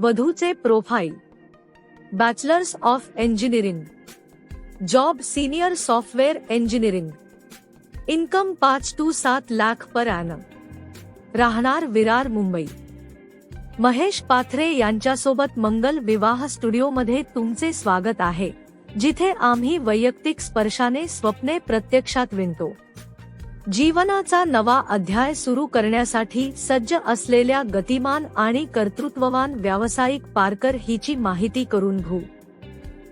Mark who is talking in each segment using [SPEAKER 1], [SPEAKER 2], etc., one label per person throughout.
[SPEAKER 1] वधूचे profile bachelors of engineering job senior software engineering income पाच to सात lakh per annum राहणार विरार मुंबई. महेश पाथरे यांच्यासोबत मंगल विवाह स्टुडिओमध्ये तुमचे स्वागत आहे जिथे आम्ही वैयक्तिक स्पर्शाने स्वप्ने प्रत्यक्षात विणतो. जीवनाचा नवा अध्याय सुरू करण्यासाठी सज्ज असलेल्या गतिमान आणि कर्तृत्ववान व्यावसायिक पारकर हिची माहिती करून घेऊ.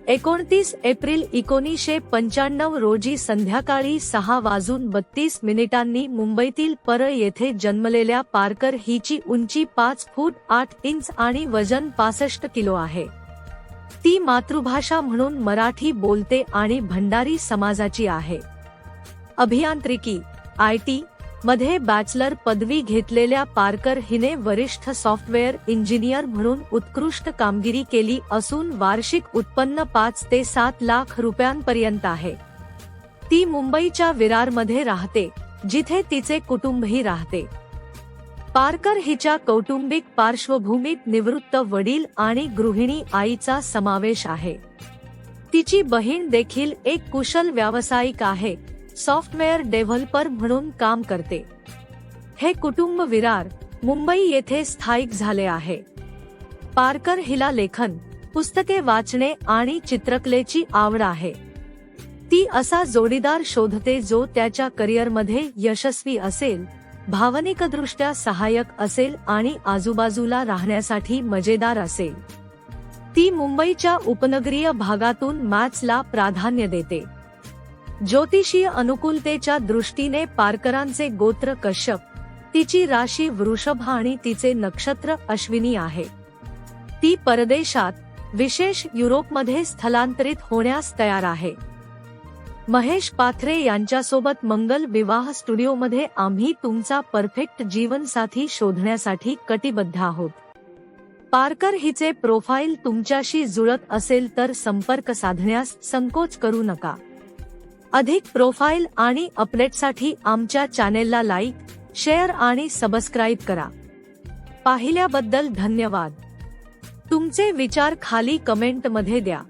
[SPEAKER 1] एकोणतीस एप्रिल एकोणीसशे पंच्याण्णव रोजी संध्याकाळी सहा वाजून बत्तीस मिनिटांनी मुंबईतील परळ येथे जन्मलेल्या पारकर हिची उंची पाच फूट आठ इंच आणि वजन पासष्ट किलो आहे. ती मातृभाषा म्हणून मराठी बोलते आणि भंडारी समाजाची आहे. अभियांत्रिकी आय टी मध्ये बॅचलर पदवी घेतलेल्या पारकर हिने वरिष्ठ सॉफ्टवेअर इंजिनियर म्हणून उत्कृष्ट कामगिरी केली असून वार्षिक उत्पन्न पाच ते सात लाख रुपयांपर्यंत आहे. ती मुंबईच्या विरारमध्ये राहते जिथे तिचे कुटुंबही राहते. पारकर हिच्या कौटुंबिक पार्श्वभूमीत निवृत्त वडील आणि गृहिणी आईचा समावेश आहे. तिची बहीण देखील एक कुशल व्यावसायिक आहे सॉफ्टवेअर डेव्हलपर म्हणून काम करते. हे कुटुंब विरार मुंबई येथे स्थायिक झाले आहे. पारकर हिला लेखन पुस्तके वाचणे आणि चित्रकलेची आवड आहे. ती असा जोडीदार शोधते जो त्याच्या करिअरमध्ये यशस्वी असेल भावनिकदृष्ट्या सहाय्यक असेल आणि आजूबाजूला राहण्यासाठी मजेदार असेल. ती मुंबईच्या उपनगरीय भागातून मॅथ्सला प्राधान्य देते. ज्योतिषीय अनुकूलतेच्या दृष्टीने पारकरांचे गोत्र कश्यप. तिची राशी वृषभ आणि तिचे नक्षत्र अश्विनी आहे. ती परदेशात विशेष युरोपमध्ये स्थलांतरित होण्यास तयार आहे. महेश पाथरे यांच्यासोबत मंगल विवाह स्टुडिओमध्ये आम्ही तुमचा परफेक्ट जीवनसाथी शोधण्यासाठी कटिबद्ध आहोत. पारकर हिचे प्रोफाईल तुमच्याशी जुळत असेल तर संपर्क साधण्यास संकोच करू नका. अधिक प्रोफाईल आणि अपडेटसाठी आमच्या चॅनेलला लाईक शेअर आणि सबस्क्राईब करा. पाहिल्याबद्दल धन्यवाद. तुमचे विचार खाली कमेंटमध्ये द्या.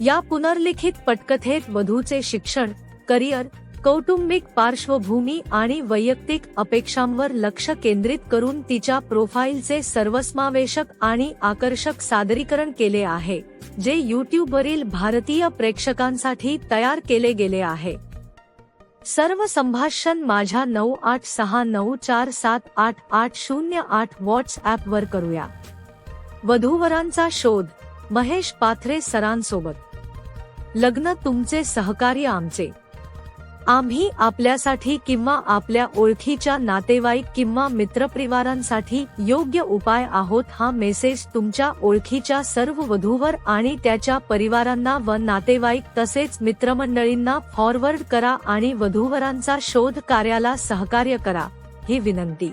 [SPEAKER 1] या पुनर्लिखित पटकथेत वधूचे शिक्षण करिअर कौटुंबिक पार्श्वभूमी आणि वैयक्तिक अपेक्षांवर लक्ष केंद्रित करून तिच्या प्रोफाईलचे सर्वसमावेशक आणि आकर्षक सादरीकरण केले आहे जे यूट्यूबवरील भारतीय प्रेक्षकांसाठी तयार केले गेले आहे. सर्व संभाषण माझ्या नऊ आठ सहा नऊ चार सात आठ आठ शून्य आठ व्हॉट्सॲप वर करूया. वधूवरांचा शोध महेश पाथरे सरांसोबत. लग्न तुमचे सहकार्य आमचे. आम्ही आपल्यासाठी किंवा आपल्या ओळखीच्या नातेवाईक किंवा मित्रपरिवारांसाठी योग्य उपाय आहोत हा मेसेज तुमच्या ओळखीच्या सर्व वधूवर आणि त्याच्या परिवारांना व नातेवाईक तसेच मित्रमंडळींना फॉरवर्ड करा आणि वधूवरांचा शोध कार्याला सहकार्य करा ही विनंती.